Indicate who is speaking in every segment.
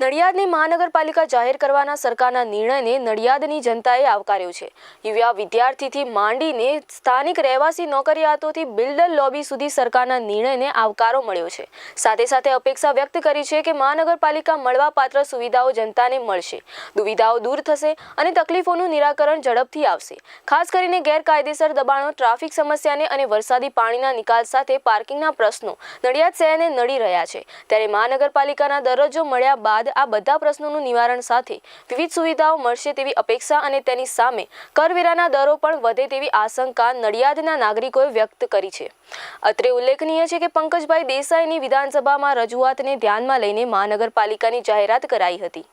Speaker 1: નડિયાદની મહાનગરપાલિકા જાહેર કરવાના સરકારના નિર્ણયને નડિયાદની જનતાએ આવકાર્યો છે. યુવા વિદ્યાર્થીથી માંડીને સ્થાનિક રહેવાસી નોકરિયાતોથી બિલ્ડર લોબી સુધી સરકારના નિર્ણયને આવકારો મળ્યો છે. સાથે સાથે અપેક્ષા વ્યક્ત કરી છે કે મહાનગરપાલિકા મળવાપાત્ર સુવિધાઓ જનતાને મળશે. દુવિધાઓ દૂર થશે અને તકલીફોનું નિરાકરણ ઝડપથી આવશે. ખાસ કરીને ગેરકાયદેસર દબાણો, ટ્રાફિક સમસ્યાને અને વરસાદી પાણીના નિકાલ સાથે પાર્કિંગના પ્રશ્નો નડિયાદ શહેરને નડી રહ્યા છે. ત્યારે મહાનગરપાલિકાના દરજ્જો મળ્યા બાદ આ બધા પ્રશ્નોનું નિવારણ સાથે વિવિધ સુવિધાઓ મળશે તેવી અપેક્ષા અને તેની સામે કરવેરાના દરો પણ વધે તેવી આશંકા નડિયાદના નાગરિકોએ વ્યક્ત કરી છે. અત્રે ઉલ્લેખનીય છે કે પંકજભાઈ દેસાઈની વિધાનસભામાં રજૂઆતને ધ્યાનમાં લઈને મહાનગરપાલિકાની જાહેરાત કરાઈ હતી.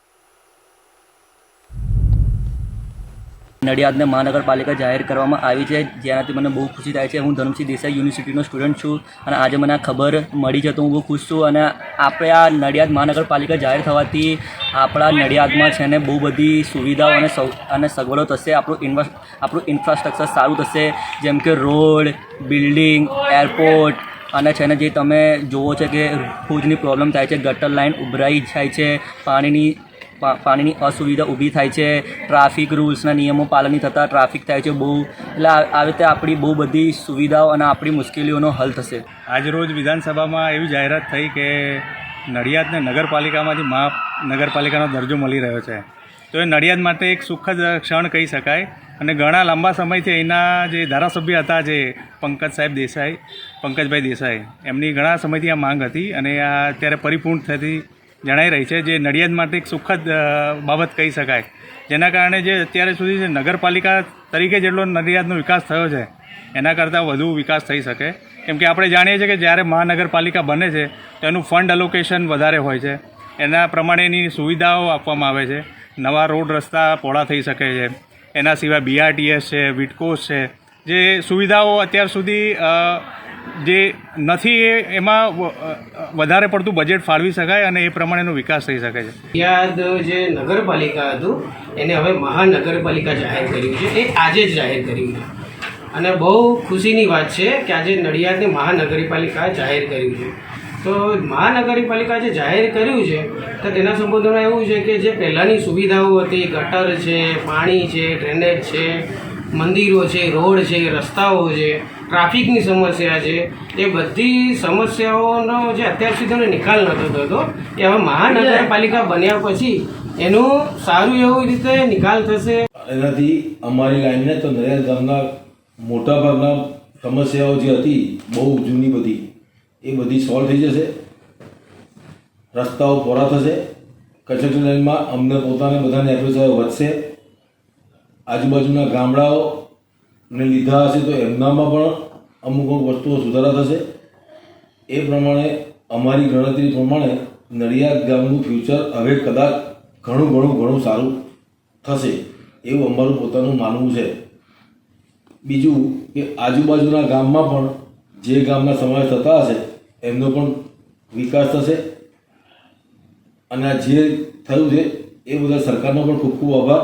Speaker 2: નડિયાદને મહાનગરપાલિકા જાહેર કરવામાં આવી છે. જેનાથી મને બહુ ખુશી થાય છે. હું ધર્મસિંહ દેસાઈ યુનિવર્સિટીનો સ્ટુડન્ટ છું અને આજે મને આ ખબર મળી છે તો હું બહુ ખુશ છું અને આપણે આ નડિયાદ મહાનગરપાલિકા જાહેર થવાથી આપણા નડિયાદમાં છે ને બહુ બધી સુવિધાઓ અને સૌ અને સગવડો થશે. આપણું ઇન્વા આપણું ઇન્ફ્રાસ્ટ્રક્ચર સારું થશે. જેમ કે રોડ, બિલ્ડિંગ, એરપોર્ટ અને છે ને જે તમે જુઓ છો કે ભુજની પ્રોબ્લેમ થાય છે. ગટર લાઇન ઉભરાઈ જાય છે. પાણીની પાણીની અસુવિધા ઊભી થાય છે. ટ્રાફિક રૂલ્સના નિયમો પાલન થતા, ટ્રાફિક થાય છે બહુ. એટલે આવી રીતે આપણી બહુ બધી સુવિધાઓ અને આપણી મુશ્કેલીઓનો હલ થશે.
Speaker 3: આજરોજ વિધાનસભામાં એવી જાહેરાત થઈ કે નડિયાદને નગરપાલિકામાંથી મહાનગરપાલિકાનો દરજ્જો મળી રહ્યો છે. તો એ નડિયાદ માટે એક સુખદ ક્ષણ કહી શકાય. અને ઘણા લાંબા સમયથી અહીંના જે ધારાસભ્ય હતા જે પંકજ સાહેબ દેસાઈ, પંકજભાઈ દેસાઈ, એમની ઘણા સમયથી આ માંગ હતી અને આ અત્યારે પરિપૂર્ણ થતી જણાઈ રહી છે, જે નડિયાદ માટે એક સુખદ બાબત કહી શકાય. જેના કારણે જે અત્યારે સુધી છે નગરપાલિકા તરીકે જેટલો નડિયાદનો વિકાસ થયો છે, એના કરતાં વધુ વિકાસ થઈ શકે. કેમ કે આપણે જાણીએ છીએ કે જ્યારે મહાનગરપાલિકા બને છે, તો એનું ફંડ અલોકેશન વધારે હોય છે. એના પ્રમાણેની સુવિધાઓ આપવામાં આવે છે. નવા રોડ રસ્તા પહોળા થઈ શકે છે. એના સિવાય બીઆરટીએસ છે વિટકોસ છે. જે સુવિધાઓ અત્યાર સુધી જે નથી એ એમાં વધારે પડતું બજેટ ફાળવી શકાય અને એ પ્રમાણેનો વિકાસ થઈ શકે છે.
Speaker 4: યાદ જે નગરપાલિકા હતું, એને હવે મહાનગરપાલિકા જાહેર કર્યું છે. એ આજે જ જાહેર કર્યું છે. અને બહુ ખુશીની વાત છે કે આજે નડિયાદને મહાનગરપાલિકા જાહેર કર્યું છે. તો મહાનગરપાલિકા જે જાહેર કર્યું છે, તો તેના સંબોધનમાં એવું છે કે જે પહેલાંની સુવિધાઓ હતી, ગટર છે, પાણી છે, ડ્રેનેજ છે, મંદિરો છે, રોડ છે, રસ્તાઓ છે ટ્રાફિકની સમસ્યા છે. એ બધી સમસ્યાઓનો જે અત્યાર સુધીનો નિકાલ નહોતો થતો. એ હવે મહાનગરપાલિકા બન્યા પછી એનો સારું એવું રીતે નિકાલ થશે.
Speaker 5: એનાથી અમારી લાઈનને તો નરેન્દ્રના ગામના મોટાભાગના સમસ્યાઓ જે હતી, બહુ જૂની બધી, એ બધી સોલ્વ થઈ જશે. રસ્તાઓ પહોળા થશે. કન્સ્ટ્રક્શન લાઈનમાં અમને પોતાને બધાને એપ્રોચ વધશે. આજુબાજુના ગામડાઓને લીધા હશે તો એમનામાં પણ અમુક અમુક વસ્તુઓ સુધારા થશે. એ પ્રમાણે અમારી ગણતરી પ્રમાણે નડિયાદ ગામનું ફ્યુચર હવે કદાચ ઘણું ઘણું ઘણું સારું થશે એવું અમારું પોતાનું માનવું છે. બીજું કે આજુબાજુના ગામમાં પણ જે ગામના સમાવેશ થતા હશે, એમનો પણ વિકાસ થશે. અને આ જે થયું છે, એ બધા સરકારનો પણ ખૂબ ખૂબ આભાર.